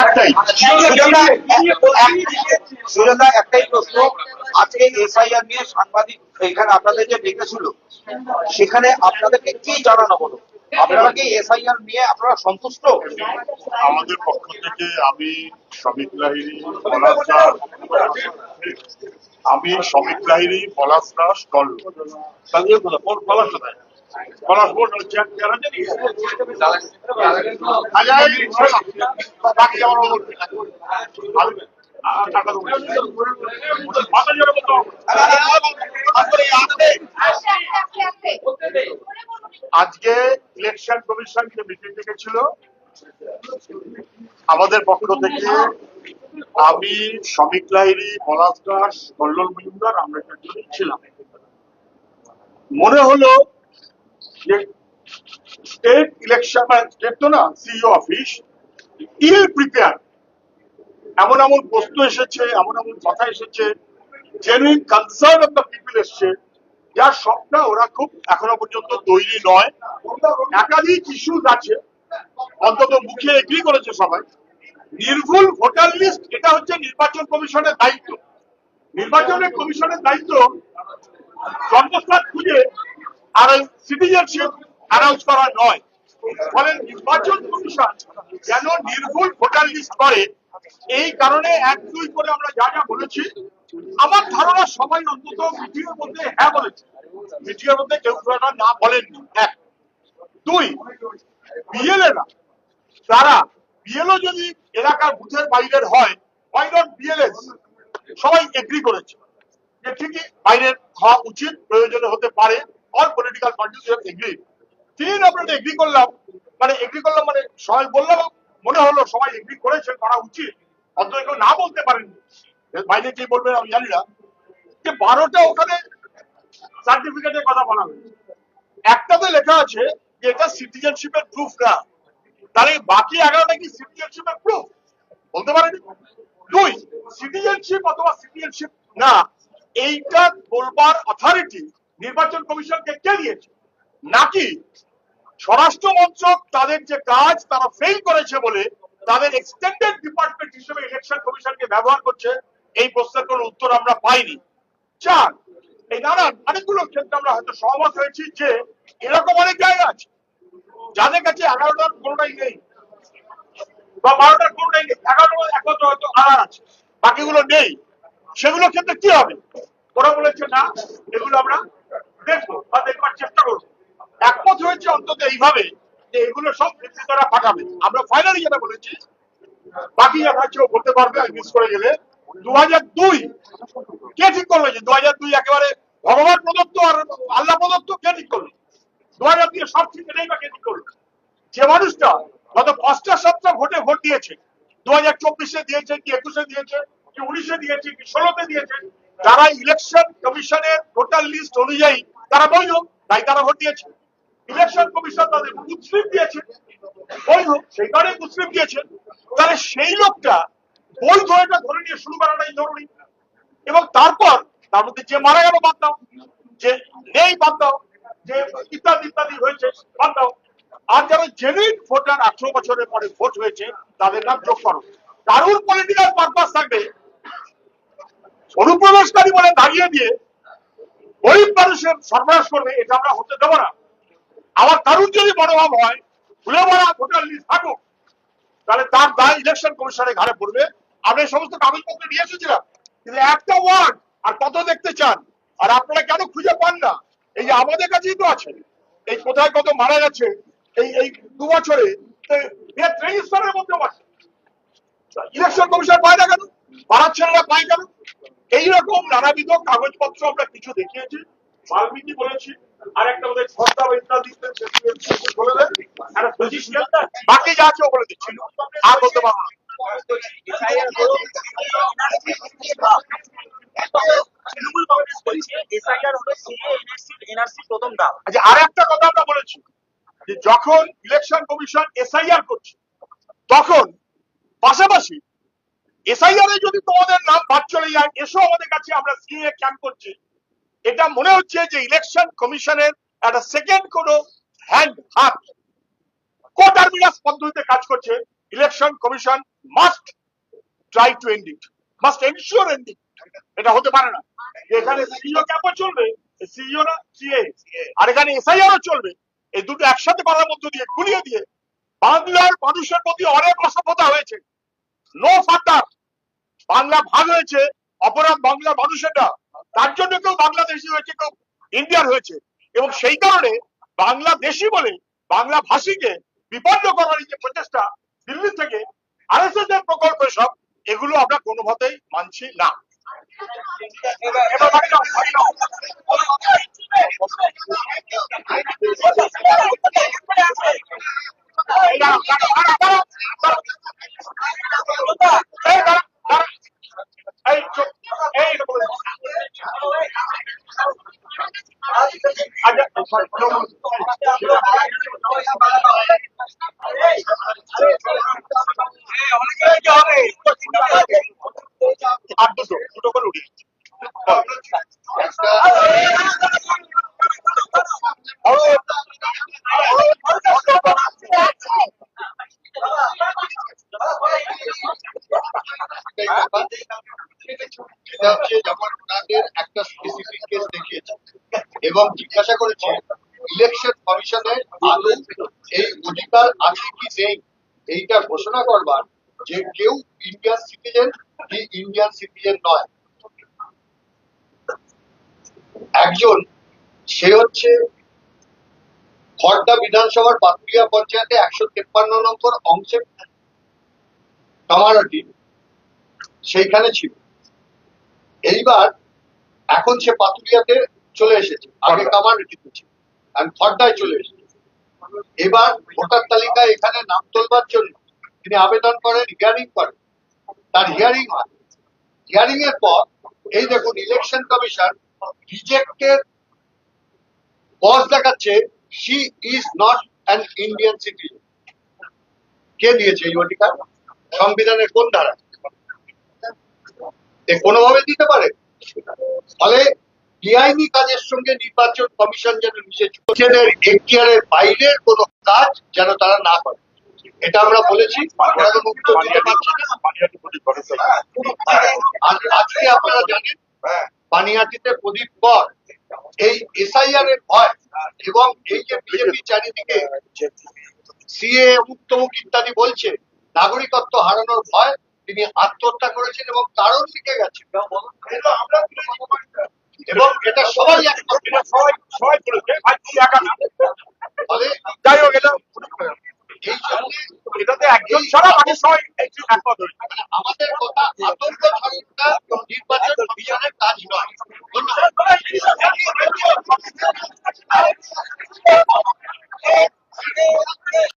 একটাই। সুজাতা, সুজাতা একটাই প্রশ্ন। আজকে এসআইআর নিয়ে সাংবাদিক এখানে আপনাদের যে ডেকেছিল সেখানে আপনাদেরকে কি জানানো হলো? আপনারা কি এসআইআর নিয়ে আপনারা সন্তুষ্ট? আমাদের পক্ষ থেকে আমি শ্রমিক লাহিরি দাস আমি শ্রমিক লাহিরি পলাশ দাস কল তাহলে বলো, কোন পলাশ কোথায়? টাকা দেবো। মাথা জোরে বলতে হবে। আজকে ইলেকশন কমিশন যে মিটিং ডেকেছিল আমাদের পক্ষ থেকে আমি শ্রমিক লাহিরি পলাশ দাস কল্লোল মজুমদার আমরা ছিলাম মনে হলো স্টেট ইলেকশন স্টেট তো না সিইও অফিস ইল প্রিপেয়ার এমন এমন প্রশ্ন এসেছে, এমন এমন কথা এসেছে genuine concern of the people এসছে, যার সবটা ওরা খুব এখনও পর্যন্ত তৈরি নয়। একাধিক ইস্যুজ আছে, অন্তত মুখে এগ্রি করেছে সবাই। নির্ভুল ভোটার লিস্ট এটা হচ্ছে নির্বাচন কমিশনের দায়িত্ব। নির্বাচনের কমিশনের দায়িত্ব জন্মস্থান খুঁজে আর ওই সিটিজেনশিপ অ্যানাউন্স করা নয়। ফলে নির্বাচন কমিশন যেন নির্ভুল ভোটার লিস্ট করে, এই কারণে এক দুই করে আমরা যা যা বলেছি, আমার ধারণা সবাই অন্তত মিটিং এর মধ্যে হ্যাঁ বলেছে। মিটিং এর মধ্যে কেউ একটা না বলেননি এক দুই বিএলএরা তারা বিএলও যদি এলাকার বুথের বাইরের হয় ওয়াই নট বিএলএস সবাই এগ্রি করেছে যে ঠিকই বাইরের হওয়া উচিত, প্রয়োজনে হতে পারে। অল পলিটিক্যাল পার্টিস এগ্রি তিন আমরা এগ্রি করলাম। মানে এগ্রি করলাম মানে সবাই বললাম, মনে হলো সবাই এগ্রি করেছে করা উচিত। অন্তত কেউ না বলতে পারেনি। বাইরে কি বলবেন আমি জানি না। যে বারোটা ওখানে সার্টিফিকেটের কথা বলা হয়েছে। একটাতে লেখা আছে যে এটা সিটিজেনশিপের প্রুফ না। তাহলে বাকি এগারোটা কি সিটিজেনশিপের প্রুফ বলতে পারেনি? দুই সিটিজেনশিপ অথবা সিটিজেনশিপ না। এইটা বলবার অথরিটি নির্বাচন কমিশনকে কে দিয়েছে? নাকি স্বরাষ্ট্র মন্ত্রক তাদের যে কাজ তারা ফেল করেছে বলে তাদের এক্সটেন্ডেড ডিপার্টমেন্ট হিসেবে ইলেকশন কমিশনকে ব্যবহার করছে? এই প্রশ্নের কোনো উত্তর আমরা পাইনি। চার, এই নানান অনেকগুলো ক্ষেত্রে আমরা হয়তো সহমত হয়েছি যে এরকম অনেক জায়গা আছে। যাদের কাছে এগারোটার কোনোটাই নেই বা বারোটার কোনোটাই নেই। এগারোটার একমাত্র হয়তো আড়ার আছে, বাকিগুলো নেই। সেগুলো ক্ষেত্রে কি হবে? ওরা বলেছে না, এগুলো আমরা দেখব বা দেখবার চেষ্টা করব একমত হয়েছে অন্তত এইভাবে যে এগুলো সব ক্ষেত্রে তারা পাঠাবে। আমরা ফাইনালি যেটা বলেছি, বাকি যারা ও বলতে পারবে, আমি মিস করে গেলে। দু হাজার দুই, কে ঠিক করল যে দু হাজার দুই একেবারে ভগবান প্রদত্ত আর আল্লাহ প্রদত্ত কে ঠিক করল? দু হাজার দুই সব ঠিক নেই বা কে ঠিক করল? যে মানুষটা গত পাঁচটা সপ্তাহ ভোটে ভোট দিয়েছে। দু হাজার চব্বিশে দিয়েছে কি একুশে দিয়েছে, কি উনিশে দিয়েছে, কি ষোলোতে দিয়েছে, তারা ইলেকশন কমিশনের ভোটার লিস্ট অনুযায়ী তারা বৈধ, তাই তারা ভোট দিয়েছে। ইলেকশন কমিশন তাদের মুসলিম দিয়েছে। বৈধ, সেই কারণে মুসলিম দিয়েছে। তাহলে সেই লোকটা বৈধ এটা ধরে নিয়ে শুরু করাটাই জরুরি। এবং তারপর তার মধ্যে যে মারা গেল বাদ দাও, যে নেই বাদ দাও, যে ইত্যাদি ইত্যাদি হয়েছে, বাদ দাও। আর যারা জেনুইন ভোটার আঠারো বছরের পরে ভোট হয়েছে, তাদের নাম যোগ করো। কারুর পলিটিক্যাল পারপাস থাকবে? অনুপ্রবেশকারী বলে দাঁড়িয়ে দিয়ে গরিব মানুষের সর্বনাশ করবে, এটা আমরা হতে দেবো না। আবার কারুর যদি মনোভাব হয়, ভুলে ভরা ভোটার লিস্ট থাকুক, তাহলে তার দায় ইলেকশন কমিশনের ঘাড়ে পড়বে। আমরা এই সমস্ত কাগজপত্র নিয়ে এসেছিলাম, কিন্তু একটা ওয়ার্ড আর কত দেখতে চান? আর আপনারা কেন খুঁজে পান না? এই যে আমাদের কাছেই তো আছে, এই কোথায় কত মারা গেছে, এই এই দু বছরে রেজিস্টারের মধ্যেও আছে। ইলেকশন কমিশন পায় না কেন? পাড়ার ছেলেরা পায় কেন? এইরকম নানাবিধ কাগজপত্র আমরা কিছু দেখিয়েছি। বাল্মীকি বলেছি আর একটা ওদের খর্দা বা ইত্যাদি বলে দেন বাকি যা আছে বলে দিচ্ছি আর বলতে পারব প্রথম আচ্ছা আর একটা কথা বলেছি, যে যখন ইলেকশন কমিশন এসআইআর করছে, তখন পাশাপাশি এসআইআর এ যদি তোমাদের নাম বাদ চলে যায়, এসো আমাদের কাছে, আমরা সিএ ক্যাম্প করছি। এটা মনে হচ্ছে যে ইলেকশন কমিশনের একটা সেকেন্ড কোনো হ্যান্ড হাত। কোটার্মিনাস পদ্ধতিতে কাজ করছে। Election commission must try to and it must ensure and it এটা হতে পারে না। এখানে সিইও ক্যাম্পও চলবে সিইও না সিএ আর এখানে এসআইআরও চলবে। এই দুটো একসাথে করার মধ্য দিয়ে, গুলিয়ে দিয়ে বাংলার মানুষের প্রতি অনেক অসভ্যতা হয়েছে। নো ফাটার বাংলা ভাগ হয়েছে, অপরাধ বাংলার মানুষেরটা তার জন্য কেউ বাংলাদেশি হয়েছে, কেউ ইন্ডিয়ান হয়েছে। এবং সেই কারণে বাংলাদেশি বলে বাংলা ভাষীকে বিপন্ন করার যে প্রচেষ্টা দিল্লি থেকে আর এস এস এর প্রকল্প সব এগুলো আমরা কোনো মতেই মানছি না এবার বাড়ি যাও, বাড়ি যাও। এই দাঁড়াও, দাঁড়াও, দাঁড়াও, দাঁড়াও, দাঁড়াও। এই দাঁড়াও, দাঁড়াও। এই চুপ, এই এটা বলে দাও। আর দুটো দুটো করে উঠি এটা হচ্ছে যখন ওনাদের একটা স্পেসিফিক কেস দেখিয়েছে এবং জিজ্ঞাসা করেছে, ইলেকশন কমিশনের আদৌ এই অধিকার আছে কি নেই? এইটা ঘোষণা করবার যে কেউ ইন্ডিয়ান সিটিজেন কি ইন্ডিয়ান সিটিজেন নয়। একজন, সে হচ্ছে খড়দা বিধানসভার পাতুলিয়া পঞ্চায়েতে একশো তেপ্পান্ন নম্বর অংশে কামারহাটি সেইখানে ছিল। এইবার এখন সে পাতুলিয়াতে চলে এসেছে আগে কামারহাটিতে ছিল খড়দায় চলে এসেছে। এবার ভোটার তালিকায় এখানে নাম তোলবার জন্য তিনি আবেদন করেন হিয়ারিং করেন। তার হিয়ারিং হয়। হিয়ারিং এর পর এই দেখুন ইলেকশন কমিশন রিজেক্টের কজ দেখাচ্ছে she is not an Indian citizen কে দিয়েছে এই অধিকার? সংবিধানের কোন ধারা? এ কোনোভাবে দিতে পারে? ফলে বেআইনি কাজের সঙ্গে নির্বাচন কমিশন যেন নিজে নিজেদের এখতিয়ারের বাইরের কোনো কাজ যেন তারা না করে। এটা আমরা বলেছি আজকে আপনারা জানেন পানিহাটিতে প্রদীপ কর। এই এসআইআর এর ভয় এবং এই যে বিজেপি চারিদিকে সিএ অমুক তমুক ইত্যাদি বলছে, নাগরিকত্ব হারানোর ভয় তিনি আত্মহত্যা করেছেন এবং কারণ শিখে গেছেন। এবং এটা সবাই সবাই সবাই করেছে একা না। যাই হোক এটা এই জন্য এটাতে একজন ছাড়া বাকি সবাই